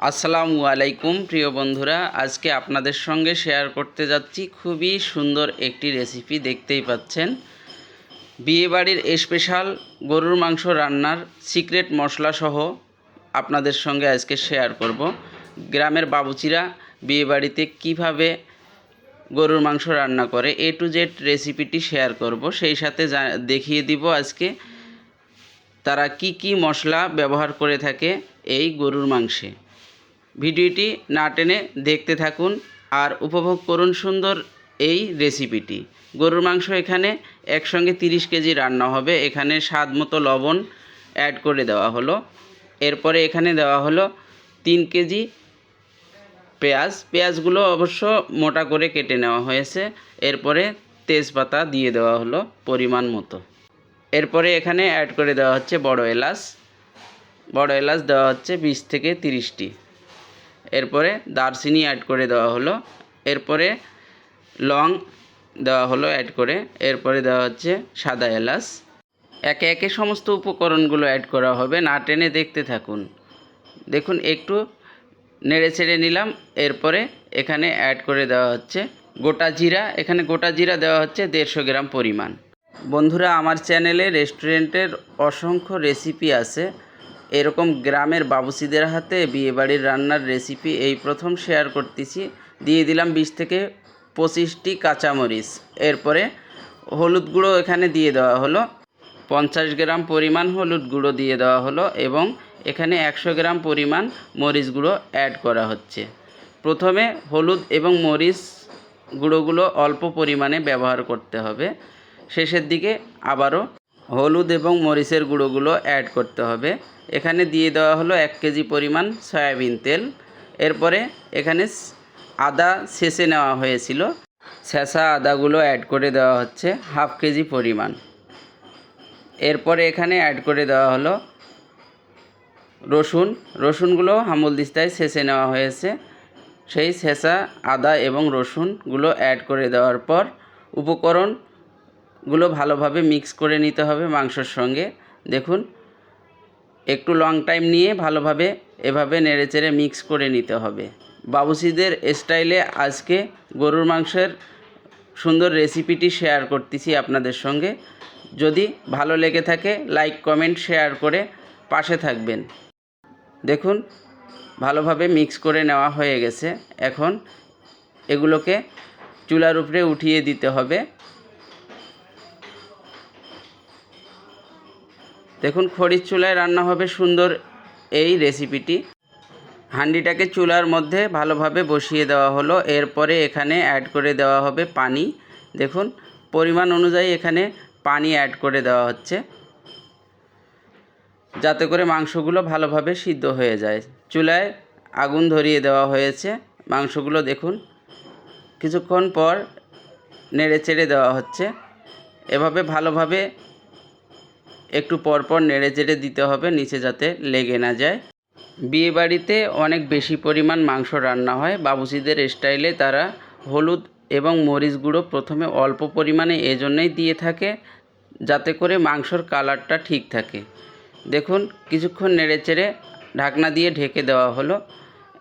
আসসালামু আলাইকুম, প্রিয় বন্ধুরা। আজকে আপনাদের সঙ্গে শেয়ার করতে যাচ্ছি খুবই সুন্দর একটি রেসিপি দেখতেই পাচ্ছেন। বিয়েবাড়ির স্পেশাল গরুর মাংস রান্নার সিক্রেট মশলা সহ আপনাদের সঙ্গে আজকে শেয়ার করব। গ্রামের বাবুচিরা বিয়েবাড়িতে কীভাবে গরুর মাংস রান্না করে এ টু জেড রেসিপিটি শেয়ার করব। সেই সাথে দেখিয়ে দিব আজকে তারা কি কি মশলা ব্যবহার করে থাকে এই গরুর মাংসে। ভিডিওটি না টেনে দেখতে থাকুন আর উপভোগ করুন সুন্দর এই রেসিপিটি। গরুর মাংস এখানে একসঙ্গে তিরিশ কেজি রান্না হবে। এখানে স্বাদ মতো লবণ অ্যাড করে দেওয়া হলো। এরপরে এখানে দেওয়া হলো তিন কেজি পেঁয়াজ। পেঁয়াজগুলো অবশ্য মোটা করে কেটে নেওয়া হয়েছে। এরপরে তেজপাতা দিয়ে দেওয়া হলো পরিমাণ মতো। এরপরে এখানে অ্যাড করে দেওয়া হচ্ছে বড় এলাচ। বড় এলাচ দেওয়া হচ্ছে বিশ থেকে তিরিশটি। এরপরে দারচিনি অ্যাড করে দেওয়া হলো। এরপরে লং দেওয়া হলো অ্যাড করে। এরপরে দেওয়া হচ্ছে সাদা এলাচ। একে একে সমস্ত উপকরণগুলো অ্যাড করা হবে। না টেনে দেখতে থাকুন। দেখুন, একটু নেড়ে ছেড়ে নিলাম। এরপরে এখানে অ্যাড করে দেওয়া হচ্ছে গোটা জিরা। এখানে গোটা জিরা দেওয়া হচ্ছে দেড়শো গ্রাম পরিমাণ। বন্ধুরা, আমার চ্যানেলে রেস্টুরেন্টের অসংখ্য রেসিপি আছে। এরকম গ্রামের বাবুসিদের হাতে বিয়েবাড়ির রান্নার রেসিপি এই প্রথম শেয়ার করতেছি। দিয়ে দিলাম বিশ থেকে পঁচিশটি কাঁচামরিচ। এরপরে হলুদ গুঁড়ো এখানে দিয়ে দেওয়া হলো। পঞ্চাশ গ্রাম পরিমাণ হলুদ গুঁড়ো দিয়ে দেওয়া হলো এবং এখানে একশো গ্রাম পরিমাণ মরিচ গুঁড়ো অ্যাড করা হচ্ছে। প্রথমে হলুদ এবং মরিচ গুঁড়োগুলো অল্প পরিমাণে ব্যবহার করতে হবে। শেষের দিকে আবারও হলুদ এবং মরিচের গুঁড়োগুলো অ্যাড করতে হবে। এখানে দিয়ে দেওয়া হলো এক কেজি পরিমাণ সয়াবিন তেল। এরপরে এখানে আদা ছেঁচে নেওয়া হয়েছিল। ছেঁচা আদাগুলো অ্যাড করে দেওয়া হচ্ছে, হাফ কেজি পরিমাণ। এরপরে এখানে অ্যাড করে দেওয়া হলো রসুন। রসুনগুলো হামুল দিস্তায় ছেঁচে নেওয়া হয়েছে। সেই ছেঁচা আদা এবং রসুনগুলো অ্যাড করে দেওয়ার পর উপকরণগুলো ভালোভাবে মিক্স করে নিতে হবে মাংসর সঙ্গে। দেখুন, একটু লং টাইম নিয়ে ভালোভাবে এভাবে নেড়েচেড়ে মিক্স করে নিতে হবে। বাবুসিদের স্টাইলে আজকে গরুর মাংসের সুন্দর রেসিপিটি শেয়ার করতেছি আপনাদের সঙ্গে। যদি ভালো লেগে থাকে লাইক কমেন্ট শেয়ার করে পাশে থাকবেন। দেখুন, ভালোভাবে মিক্স করে নেওয়া হয়ে গেছে। এখন এগুলোকে চুলার উপরে উঠিয়ে দিতে হবে। দেখুন, খড়ির চুলায় রান্না হবে সুন্দর এই রেসিপিটি। হাঁডিটাকে চুলার মধ্যে ভালোভাবে বসিয়ে দেওয়া হলো। এরপরে এখানে অ্যাড করে দেওয়া হবে পানি। দেখুন, পরিমাণ অনুযায়ী এখানে পানি অ্যাড করে দেওয়া হচ্ছে। যাতে করে মাংসগুলো ভালোভাবে সিদ্ধ হয়ে যায়। চুলায় আগুন ধরিয়ে দেওয়া হয়েছে। মাংসগুলো দেখুন, কিছুক্ষণ পর নেড়ে চেড়ে দেওয়া হচ্ছে। এভাবে ভালোভাবে একটু পরপর নেড়ে চেড়ে দিতে হবে নিচে যাতে লেগে না যায়। বিয়েবাড়িতে অনেক বেশি পরিমাণ মাংস রান্না হয়। বাবুসিদের স্টাইলে তারা হলুদ এবং মরিচ গুঁড়ো প্রথমে অল্প পরিমাণে এজন্যই দিয়ে থাকে, যাতে করে মাংসর কালারটা ঠিক থাকে। দেখুন, কিছুক্ষণ নেড়ে চেড়ে ঢাকনা দিয়ে ঢেকে দেওয়া হলো।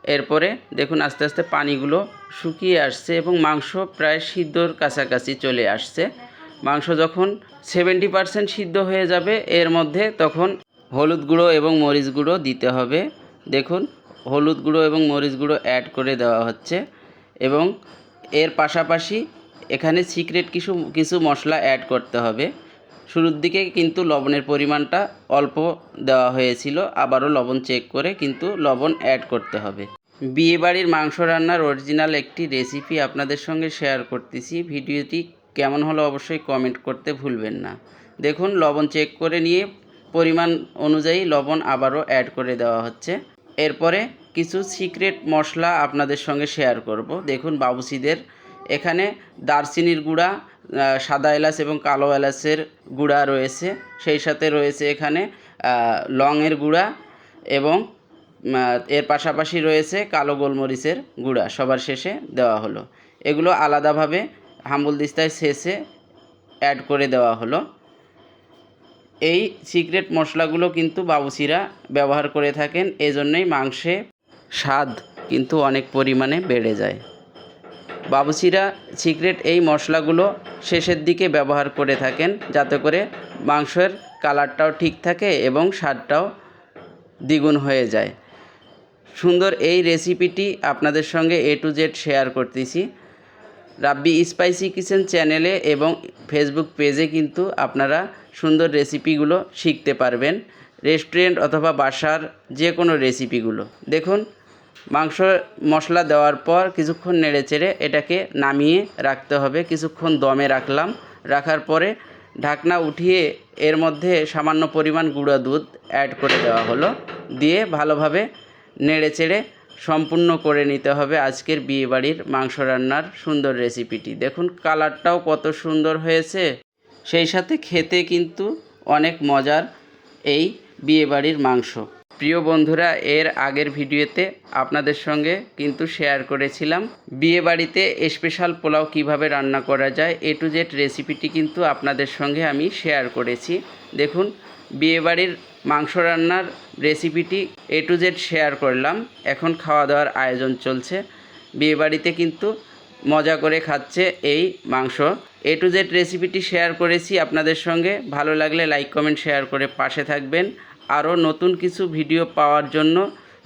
এরপরে দেখুন, আস্তে আস্তে পানিগুলো শুকিয়ে আসছে এবং মাংস প্রায় সিদ্ধর কাছাকাছি চলে আসছে। মাংস যখন সেভেন্টি পার্সেন্ট সিদ্ধ হয়ে যাবে, এর মধ্যে তখন হলুদ গুঁড়ো এবং মরিচ গুঁড়ো দিতে হবে। দেখুন, হলুদ গুঁড়ো এবং মরিচ গুঁড়ো অ্যাড করে দেওয়া হচ্ছে এবং এর পাশাপাশি এখানে সিক্রেট কিছু কিছু মশলা অ্যাড করতে হবে। শুরুর দিকে কিন্তু লবণের পরিমাণটা অল্প দেওয়া হয়েছিল, আবারও লবণ চেক করে কিন্তু লবণ অ্যাড করতে হবে। বিয়েবাড়ির মাংস রান্নার অরিজিনাল একটি রেসিপি আপনাদের সঙ্গে শেয়ার করতেছি। ভিডিওটি কেমন হলো অবশ্যই কমেন্ট করতে ভুলবেন না। দেখুন, লবণ চেক করে নিয়ে পরিমাণ অনুযায়ী লবণ আবারও অ্যাড করে দেওয়া হচ্ছে। এরপরে কিছু সিক্রেট মশলা আপনাদের সঙ্গে শেয়ার করব। দেখুন, বাবুসিদের এখানে দারচিনির গুঁড়া সাদা এলাচ এবং কালো এলাচের গুঁড়া রয়েছে। সেই সাথে রয়েছে এখানে লংয়ের গুঁড়া এবং এর পাশাপাশি রয়েছে কালো গোলমরিচের গুঁড়া। সবার শেষে দেওয়া হলো। এগুলো আলাদাভাবে হাম্বুল দিস্তায় শেষে অ্যাড করে দেওয়া হলো। এই সিক্রেট মশলাগুলো কিন্তু বাবুসিরা ব্যবহার করে থাকেন, এজন্যই মাংসে স্বাদ কিন্তু অনেক পরিমাণে বেড়ে যায়। বাবুচিরা সিক্রেট এই মশলাগুলো শেষের দিকে ব্যবহার করে থাকেন, যাতে করে মাংসের কালারটাও ঠিক থাকে এবং স্বাদটাও দ্বিগুণ হয়ে যায়। সুন্দর এই রেসিপিটি আপনাদের সঙ্গে এ টু জেড শেয়ার করতেছি। রাব্বি স্পাইসি কিচেন চ্যানেলে এবং ফেসবুক পেজে কিন্তু আপনারা সুন্দর রেসিপিগুলো শিখতে পারবেন। রেস্টুরেন্ট অথবা বাসার যে কোনো রেসিপিগুলো। দেখুন, মাংস মশলা দেওয়ার পর কিছুক্ষণ নেড়ে চেড়ে এটাকে নামিয়ে রাখতে হবে। কিছুক্ষণ দমে রাখলাম। রাখার পরে ঢাকনা উঠিয়ে এর মধ্যে সামান্য পরিমাণ গুঁড়া দুধ অ্যাড করে দেওয়া হলো। দিয়ে ভালোভাবে নেড়ে চেড়ে সম্পূর্ণ করে নিতে হবে আজকের বিয়েবাড়ির মাংস রান্নার সুন্দর রেসিপিটি। দেখুন, কালারটাও কত সুন্দর হয়েছে। সেই সাথে খেতে কিন্তু অনেক মজার এই বিয়েবাড়ির মাংস। প্রিয় বন্ধুরা, এর আগের ভিডিওতে আপনাদের সঙ্গে কিন্তু শেয়ার করেছিলাম বিয়েবাড়িতে স্পেশাল পোলাও কীভাবে রান্না করা যায়, এ টু জেড রেসিপিটি কিন্তু আপনাদের সঙ্গে আমি শেয়ার করেছি। দেখুন, বিয়েবাড়ির মাংস রান্নার রেসিপিটি এ টু জেড শেয়ার করলাম। এখন খাওয়া দাওয়ার আয়োজন চলছে। বিয়েবাড়িতে কিন্তু মজা করে খাচ্ছে এই মাংস। এ টু জেড রেসিপিটি শেয়ার করেছি আপনাদের সঙ্গে। ভালো লাগলে লাইক কমেন্ট শেয়ার করে পাশে থাকবেন। আরও নতুন কিছু ভিডিও পাওয়ার জন্য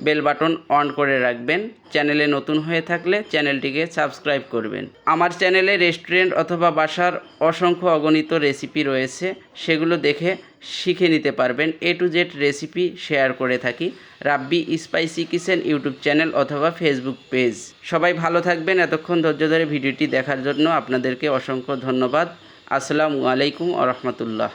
বেল বাটন অন করে রাখবেন। চ্যানেলে নতুন হয়ে থাকলে চ্যানেলটিকে সাবস্ক্রাইব করবেন। আমার চ্যানেলে রেস্টুরেন্ট অথবা বাসার অসংখ্য অগণিত রেসিপি রয়েছে। সেগুলো দেখে শিখে নিতে পারবেন। A to Z recipe share করে থাকি। Rabbi spicy kitchen YouTube channel অথবা ফেসবুক পেজ সবাই ভালো থাকবেন। এতক্ষণ ধৈর্য ধরে ভিডিওটি দেখার জন্য আপনাদেরকে অসংখ্য ধন্যবাদ। আসসালামু আলাইকুম আ রহমতুল্লাহ।